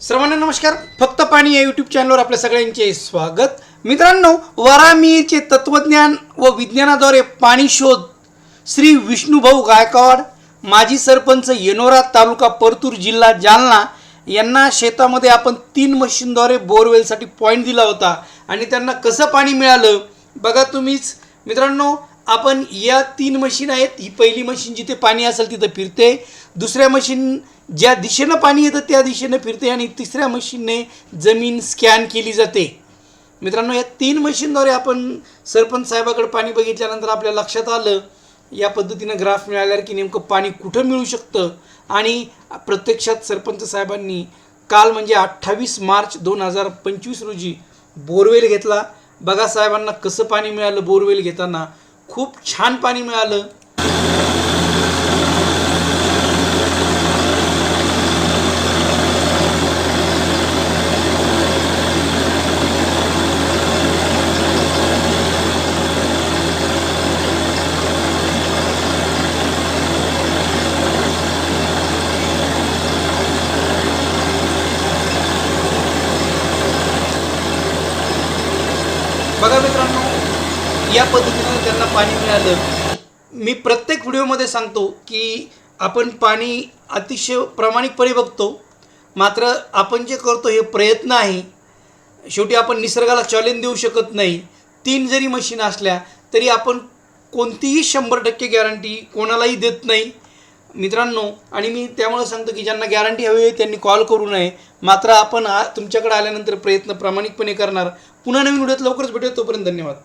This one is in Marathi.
सर्वांना नमस्कार. फक्त पाणी या यूट्यूब चॅनलवर आपल्या सगळ्यांचे स्वागत. मित्रांनो वरामीचे तत्वज्ञान व विज्ञानाद्वारे पाणी शोध श्री विष्णुभाऊ गायकवाड माजी सरपंच येनोरा तालुका परतूर जिल्हा जालना यांना शेतामध्ये आपण तीन मशीनद्वारे बोरवेलसाठी पॉईंट दिला होता. आणि त्यांना कसं पाणी मिळालं? बघा तुम्हीच. मित्रांनो आपण या तीन मशीन आहेत. ही पहिली मशीन जिथे पाणी असेल तिथं फिरते. दुसऱ्या मशीन ज्या दिशेनं पाणी येतं त्या दिशेनं फिरते आणि तिसऱ्या मशीनने जमीन स्कॅन केली जाते. मित्रांनो या तीन मशीनद्वारे आपण सरपंच साहेबाकडे पाणी बघितल्यानंतर आपल्या लक्षात आलं या पद्धतीनं ग्राफ मिळाल्यावर की नेमकं पाणी कुठं मिळू शकतं? आणि प्रत्यक्षात सरपंच साहेबांनी काल म्हणजे अठ्ठावीस मार्च दोन हजार पंचवीस रोजी बोरवेल घेतला. बघा साहेबांना कसं पाणी मिळालं बोरवेल घेताना. खूप छान पाणी मिळालं. बघा मित्रांनो या पद्धतीनं त्यांना पाणी मिळालं. मी प्रत्येक व्हिडिओमध्ये सांगतो की आपण पाणी अतिशय प्रामाणिकपणे बघतो. मात्र आपण जे करतो हे प्रयत्न आहे. शेवटी आपण निसर्गाला चॅलेंज देऊ शकत नाही. तीन जरी मशीन असल्या तरी आपण कोणतीही शंभर टक्के गॅरंटी कोणालाही देत नाही. मित्रांनो आणि मी त्यामुळं सांगतो की ज्यांना गॅरंटी हवी आहे त्यांनी कॉल करू नये. मात्र आपण आ तुमच्याकडे आल्यानंतर प्रयत्न प्रामाणिकपणे करणार. पुन्हा नवीन व्हिडिओत लवकरच भेटूया. तोपर्यंत धन्यवाद.